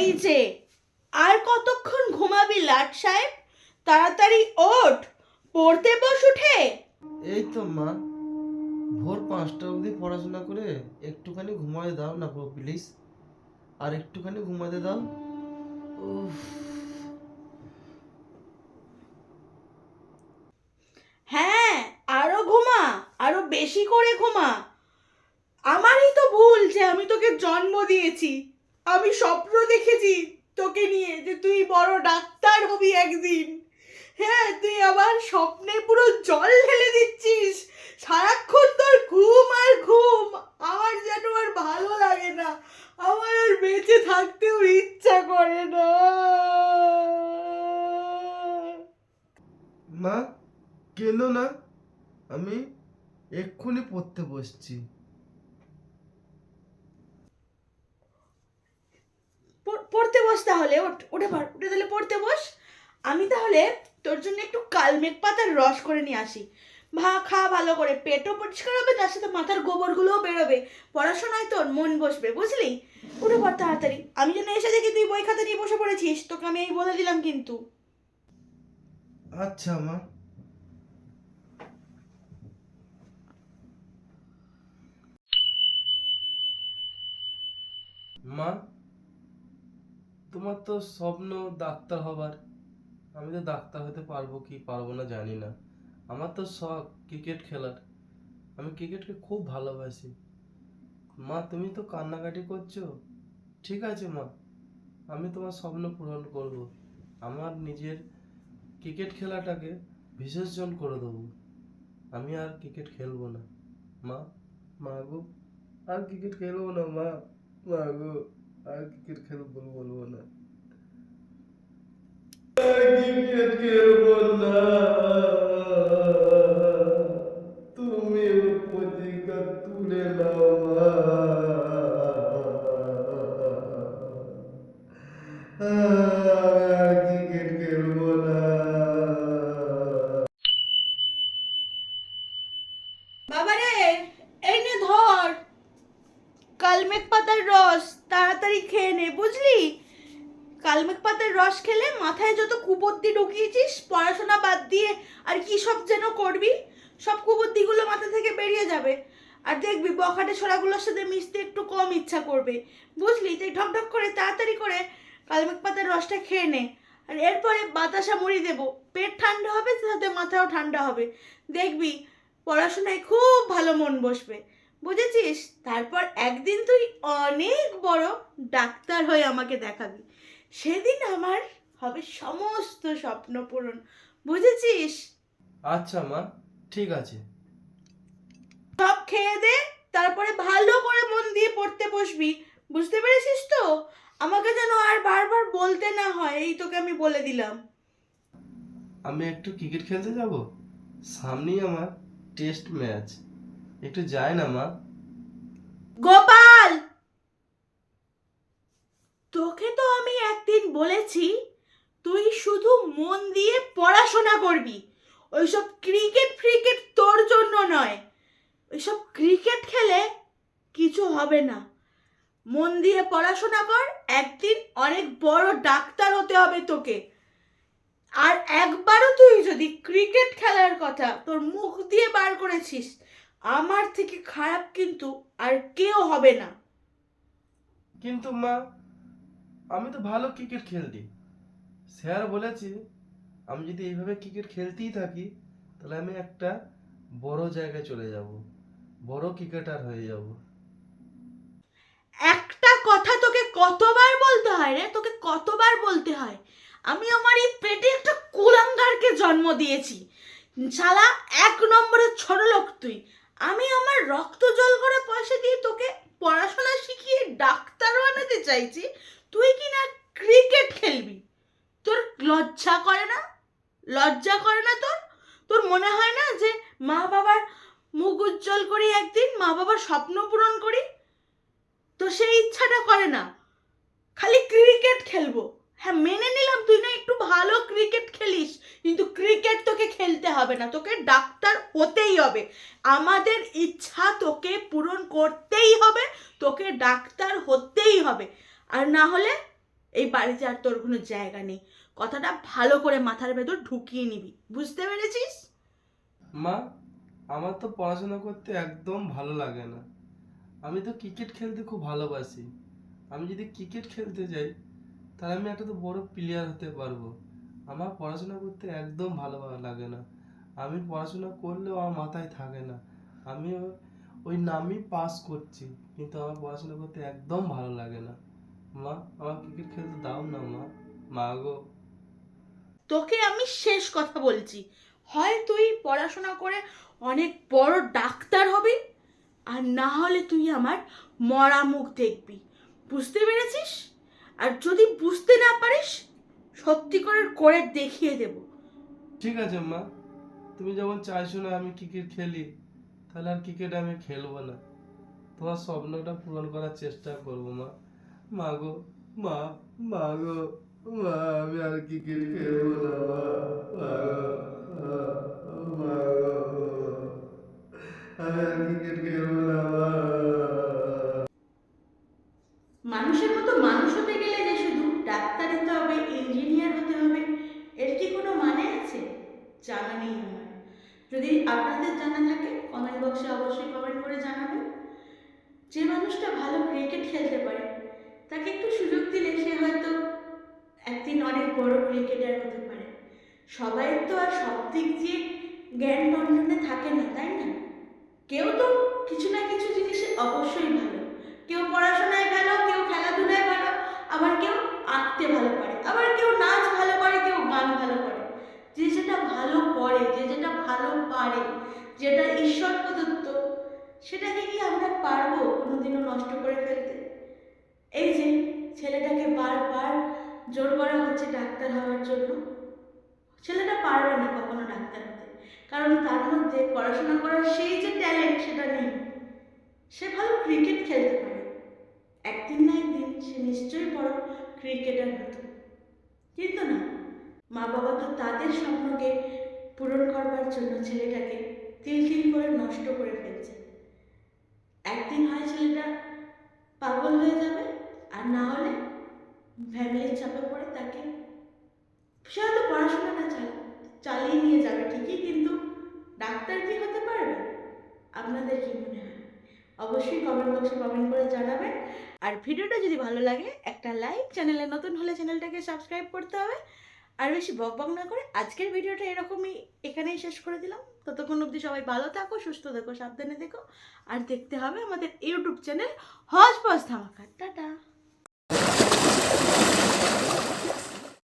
এই যে আর কতক্ষণ ঘুমাবি লাট সাহেব? তাড়াতাড়ি ওঠ পড়তে বস উঠে। এই তো মা ভোর পাঁচটা অবধি পড়াশোনা করে একটুখানি ঘুমাতে দাও না গো প্লিজ আর একটুখানি ঘুমাতে দাও। হ্যাঁ আরও ঘুমা আরও বেশি করে ঘুমা। আমারই তো ভুল যে আমি তোকে জন্ম দিয়েছি। আমি স্বপ্ন দেখেছি তোকে নিয়ে যে তুই বড় ডাক্তার হবি একদিন। হ্যাঁ তুই আবার স্বপ্নে পুরো জল ঢেলে দিচ্ছিস। সারাক্ষণ তোর ঘুম আর ঘুম। আমার যেন আর ভালো লাগে না। আমার আর বেঁচে থাকতেও ইচ্ছা করে না। মা কেন না? আমি এক্ষুনি পড়তে বসছি পড়- পড়তে বস তাহলে উঠে পড়, উঠে তাহলে পড়তে বস। আমি তাহলে তোর জন্য একটু কালমেঘ পাতার রস করে নিয়ে আসি। ভা, খা, ভালো করে, পেটও পরিষ্কার হবে, তার সাথে মাথার গোবরগুলোও বেরোবে। পড়াশোনায় তোর মন বসবে, বুঝলি? উঠে পড় তাড়াতাড়ি। আমি যেন এসে দেখি তুই বই খাতা নিয়ে বসে পড়েছিস, তোকে আমি এই বলে দিলাম কিন্তু। আচ্ছা মা। মা? তোমার তো স্বপ্ন ডাক্তার হবার। আমি তো ডাক্তার হতে পারব কি পারব না জানি না। আমার তো শখ ক্রিকেট খেলার। আমি ক্রিকেটকে খুব ভালোবাসি। মা, তুমি তো কান্নাকাটি করছ? ঠিক আছে মা, আমি তোমার স্বপ্ন পূরণ করব। আমার নিজের ক্রিকেট খেলাটাকে বিসর্জন করে দেবো। আমি আর ক্রিকেট খেলব না। মা মা গো, আর ক্রিকেট খেলব না মা মা গো। আর ক্রিকেট খেলব বলব না ক্রিকেট খেলব না তুমি প্রতিজ্ঞা তুলে নাও কালমেঘ পাতার রস, তাড়াতাড়ি খেয়ে নে, বুঝলি? কালমেঘ পাতার রস খেলে মাথায় যত কুবুদ্ধি ঢুকিয়েছিস, পড়াশোনা বাদ দিয়ে আর কি সব যেন করবি, সব কুবুদ্ধিগুলো মাথা থেকে বেরিয়ে যাবে। আর দেখবি, বখাটে ছড়াগুলোর সাথে মিশতে একটু কম ইচ্ছা করবে। বুঝলি? তাই ঢক ঢক করে, তাড়াতাড়ি করে কালমেঘ পাতার রসটা খেয়ে নে। আর এরপরে বাতাসা মুড়ি দেবো। পেট ঠান্ডা হবে, সাথে মাথাও ঠান্ডা হবে। দেখবি, পড়াশোনায় খুব ভালো মন বসবে। বুঝেছিস? তারপর একদিন তুই অনেক বড় ডাক্তার হয়ে আমাকে দেখাবি। সেদিন আমার হবে সমস্ত স্বপ্ন পূরণ। বুঝেছিস? আচ্ছা মা ঠিক আছে। সব খেয়ে দে তারপরে ভালো করে মন দিয়ে পড়তে বসবি। বুঝতে পেরেছিস তো? আমাকে যেন আর বারবার বলতে না হয় এই তোকে আমি বলে দিলাম। আমি একটু ক্রিকেট খেলতে যাব? সামনেই আমার টেস্ট ম্যাচ। একটু যাই না, মা। গোপাল! তোকে তো আমি একদিন বলেছি, তুই শুধু মন দিয়ে পড়াশোনা করবি। ওইসব ক্রিকেট ফ্রিকেট তোর জন্য নয়। ওইসব ক্রিকেট খেলে কিছু হবে না। মন দিয়ে পড়াশোনা কর, একদিন অনেক বড় ডাক্তার হতে হবে তোকে। আর একবারও তুই যদি ক্রিকেট খেলার কথা তোর মুখ দিয়ে বার করেছিস আমার থেকে খারাপ কিন্তু আর কেউ হবে না। কিন্তু মা আমি তো ভালো ক্রিকেট খেলতি। স্যার বলেছে আমি যদি এইভাবে ক্রিকেট খেলতেই থাকি তাহলে আমি একটা বড় জায়গায় চলে যাব। বড় ক্রিকেটার হয়ে যাব। একটা কথা তোকে কতবার বলতে হয় রে? তোকে কতবার বলতে হয়? আমি আমার এই পেটে একটা কুলাঙ্গারকে জন্ম দিয়েছি। শালা এক নম্বরের ছোট লোক তুই। আমি আমার রক্ত জল করে পয়সা দিয়ে তোকে পড়াশোনা শিখিয়ে ডাক্তার বানাতে চাইছি, তুই কি না ক্রিকেট খেলবি? তোর লজ্জা করে না? লজ্জা করে না তোর? তোর মনে হয় না যে মা বাবার মুখ উজ্জ্বল করি একদিন, মা বাবার স্বপ্ন পূরণ করি? তো সেই ইচ্ছাটা করে না। খালি ক্রিকেট খেলব। হ্যাঁ মেনে নিলাম, তুই না একটু ভালো ক্রিকেট খেলিস। কিন্তু ক্রিকেট তোকে খেলতে হবে না, তোকে ডাক্তার হতেই হবে। আমাদের ইচ্ছা তোকে পূরণ করতেই হবে, তোকে ডাক্তার হতেই হবে। আর না হলে এই বাড়িতে আর তোর কোনো জায়গা নেই। কথাটা ভালো করে মাথার ভেতর ঢুকিয়ে নিবি। বুঝতে পেরেছিস? মা, আমার তো পড়াশোনা করতে একদম ভালো লাগে না। আমি তো ক্রিকেট খেলতে খুব ভালোবাসি। আমি যদি ক্রিকেট খেলতে যাই তাহলে আমি একটা তো বড় প্লেয়ার হতে পারব। আমার পড়াশোনা করতে একদম ভালো লাগে না। আমি পড়াশোনা করলেও আমার মাথায় থাকে না। আমি ওই নামই পাস করছি, কিন্তু আমার পড়াশোনা করতে একদম ভালো লাগে না। মা, আমার ক্রিকেট খেলতে দাও না মা। মা গো। তোকে আমি শেষ কথা বলছি। হয় তুই পড়াশোনা করে অনেক বড় ডাক্তার হবি, আর না হলে তুই আমার মরা মুখ দেখবি। বুঝতে পেরেছিস? আর যদি বুঝতে না পারিস সত্যি করে করে দেখিয়ে দেব। ঠিক আছে মা। তুমি যখন চাইছো না আমি ক্রিকেট খেলি তাহলে আর ক্রিকেট আমি খেলব না। তোমার স্বপ্নটা পূরণ করার চেষ্টা করব মা। মা গো মা মা গো মা আমি আর ক্রিকেট খেলব না মা মা গো, আমি আর ক্রিকেট খেলব না মা মানুষের মতো মানুষ হতে গেলে যে শুধু ডাক্তার হতে হবে ইঞ্জিনিয়ার হতে হবে এর কি কোনো মানে আছে জানা নেই আমার যদি আপনাদের জানা থাকে কমেন্ট বক্সে অবশ্যই কমেন্ট করে জানাবেন। যে মানুষটা ভালো ক্রিকেট খেলতে পারে, তাকে একটু সুযোগ দিলে সে হয়তো একদিন অনেক বড় ক্রিকেটার হতে পারে। সবাই তো আর সব দিক দিয়ে জ্ঞান অর্জনে থাকে না, তাই না? কেউ তো কিছু না কিছু জিনিসে অবশ্যই ভালো। কেউ পড়াশোনায় ভালো, কেউ খেলাধুলায় ভালো, আবার কেউ আঁকতে ভালো পারে, আবার কেউ নাচ ভালো পারে কেউ গান ভালো পারে যে যেটা ভালো করে, যে যেটা ভালো পারে, যেটা ঈশ্বর প্রদত্ত, সেটাকে কি আমরা পারব কোনোদিনও নষ্ট করে ফেলতে? এই যে ছেলেটাকে বারবার জোর করা হচ্ছে ডাক্তার হওয়ার জন্য, ছেলেটা পারবে না কখনো ডাক্তার হতে। কারণ তার মধ্যে পড়াশোনা করার সেই যে ট্যালেন্ট সেটা নেই। সে ভালো ক্রিকেট খেলতে পারে। একদিন না একদিন সে নিশ্চয়ই বড় ক্রিকেটার হতো। কিন্তু না মা বাবা তো তাদের স্বপ্নকে পূরণ করবার জন্য ছেলেটাকে তিল তিল করে নষ্ট করে ফেলছে। একদিন হয় ছেলেটা পাগল হয়ে যাবে আর না হলে ফ্যামিলির চাপে পড়ে তাকে। সে হয়তো পড়াশোনাটা চাল, চালিয়ে নিয়ে যাবে ঠিকই কিন্তু ডাক্তার কি হতে পারবে? আপনাদের কি মনে হয়? অবশ্যই কমেন্ট বক্সে কমেন্ট করে জানাবেন। আর ভিডিওটা যদি ভালো লাগে একটা লাইক চ্যানেলে নতুন হলে চ্যানেলটাকে সাবস্ক্রাইব করতে হবে। আর বেশি বক বক না করে আজকের ভিডিওটা এরকমই এখানেই শেষ করে দিলাম। ততক্ষণ অবধি সবাই ভালো থাকো, সুস্থ থাকো, সাবধানে দেখো আর দেখতে হবে আমাদের YouTube channel hodge podge Dhamaka. Tata.